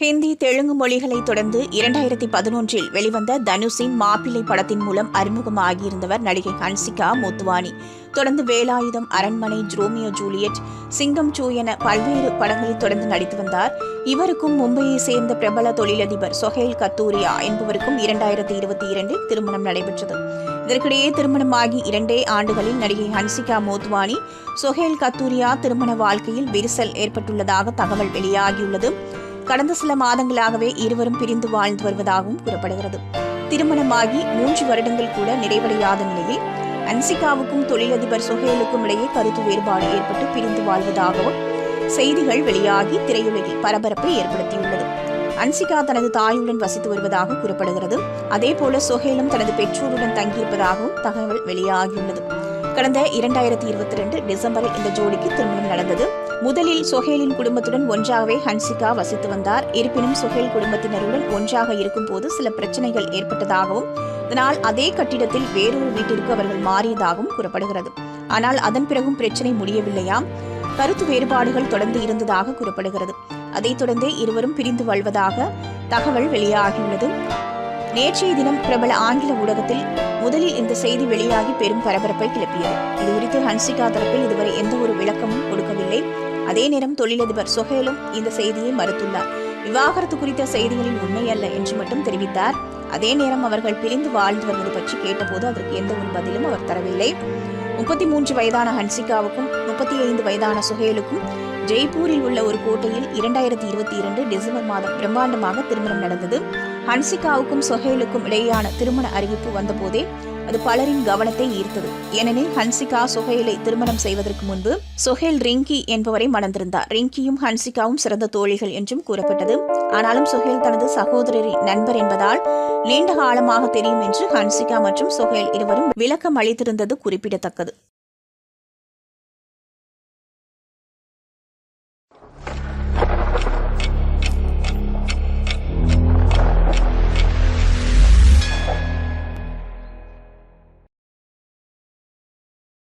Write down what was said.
ஹிந்தி தெலுங்கு மொழிகளை தொடர்ந்து இரண்டாயிரத்தி பதினொன்றில் வெளிவந்த தனுஷின் மாப்பிள்ளை படத்தின் மூலம் அறிமுகமாகியிருந்தவர் நடிகை ஹன்சிகா மோத்வானி. தொடர்ந்து வேலாயுதம் அரண்மனை ஜ்ரோமியோ ஜூலியட் சிங்கம் சூ என பல்வேறு படங்களில் தொடர்ந்து நடித்து வந்தார். இவருக்கும் மும்பையை சேர்ந்த பிரபல தொழிலதிபர் சொஹேல் கத்தூரியா என்பவருக்கும் இரண்டாயிரத்தி இருபத்தி இரண்டில் திருமணம் நடைபெற்றது. இதற்கிடையே திருமணமாகி இரண்டே ஆண்டுகளில் நடிகை ஹன்சிகா மோத்வானி சொஹேல் கத்தூரியா திருமண வாழ்க்கையில் விரிசல் ஏற்பட்டுள்ளதாக தகவல் வெளியாகியுள்ளது. கடந்த சில மாதங்களாகவே இருவரும் பிரிந்து வாழ்ந்து வருவதாகவும் கூறப்படுகிறது. திருமணமாகி மூன்று வருடங்கள் கூட நிறைவடையாத நிலையில் அன்சிகாவுக்கும் தொழிலதிபர் சுஹேலுக்கும் இடையே கருத்து வேறுபாடு ஏற்பட்டு பிரிந்து வாழ்வதாகவும் செய்திகள் வெளியாகி திரையுலகில் பரபரப்பை ஏற்படுத்தியுள்ளது. அன்சிகா தனது தாயுடன் வசித்து வருவதாக கூறப்படுகிறது. அதேபோல சுஹேலும் தனது பெற்றோருடன் தங்கியிருப்பதாகவும் தகவல் வெளியாகியுள்ளது. கடந்த இரண்டாயிரத்தி இருபத்தி ரெண்டு டிசம்பரில் இந்த ஜோடிக்கு திருமணம் நடந்தது. முதலில் சொஹேலின் குடும்பத்துடன் ஒன்றாகவே ஹன்சிகா வசித்து வந்தார். இருப்பினும் சொஹேல் குடும்பத்தினருடன் ஒன்றாக இருக்கும் போது சில பிரச்சனைகள் ஏற்பட்டதாகவும் இதனால் அதே கட்டிடத்தில் வேறொரு வீட்டிற்கு அவர்கள் மாறியதாகவும் கூறப்படுகிறது. ஆனால் அதன் பிறகும் பிரச்சனை முடியவில்லையாம். கருத்து வேறுபாடுகள் தொடர்ந்து இருந்ததாக கூறப்படுகிறது. அதைத் தொடர்ந்து இருவரும் பிரிந்து வாழ்வதாக தகவல் வெளியாகியுள்ளது. நேற்றைய தினம் பிரபல ஆங்கில ஊடகத்தில் முதலில் இந்த செய்தி வெளியாகி பெரும் பரபரப்பை கிளப்பியது. இதுகுறித்து ஹன்சிகா தரப்பில் இதுவரை எந்த ஒரு விளக்கமும் கொடுக்கவில்லை. அதே நேரம் தொழிலதிபர் சொஹேலும் இந்த செய்தியை மறுத்துள்ளார். விவாகரத்து குறித்த செய்திகளின் உண்மை அல்ல என்று மட்டும் தெரிவித்தார். அதே நேரம் அவர்கள் பிரிந்து வாழ்ந்து வருவது பற்றி கேட்டபோது அதற்கு எந்த ஒரு பதிலும் அவர் தரவில்லை. முப்பத்தி மூன்று வயதான ஹன்சிகாவுக்கும் முப்பத்தி ஐந்து வயதான சுஹேலுக்கும் ஜெய்ப்பூரில் உள்ள ஒரு கோட்டையில் இரண்டாயிரத்தி இருபத்தி இரண்டு டிசம்பர் மாதம் பிரம்மாண்டமாக திருமணம் நடந்தது. ஹன்சிகாவுக்கும் சொஹேலுக்கும் இடையேயான திருமண அறிவிப்பு வந்தபோதே அது பலரின் கவனத்தை ஈர்த்தது. ஏனெனில் ஹன்சிகா சொஹேலை திருமணம் செய்வதற்கு முன்பு சொஹேல் ரிங்கி என்பவரை மணந்திருந்தார். ரிங்கியும் ஹன்சிகாவும் சிறந்த தோழிகள் என்றும் கூறப்பட்டது. ஆனாலும் சொஹேல் தனது சகோதரரின் நண்பர் என்பதால் நீண்ட காலமாக தெரியும் என்று ஹன்சிகா மற்றும் சொஹேல் இருவரும் விளக்கம் அளித்திருந்தது குறிப்பிடத்தக்கது.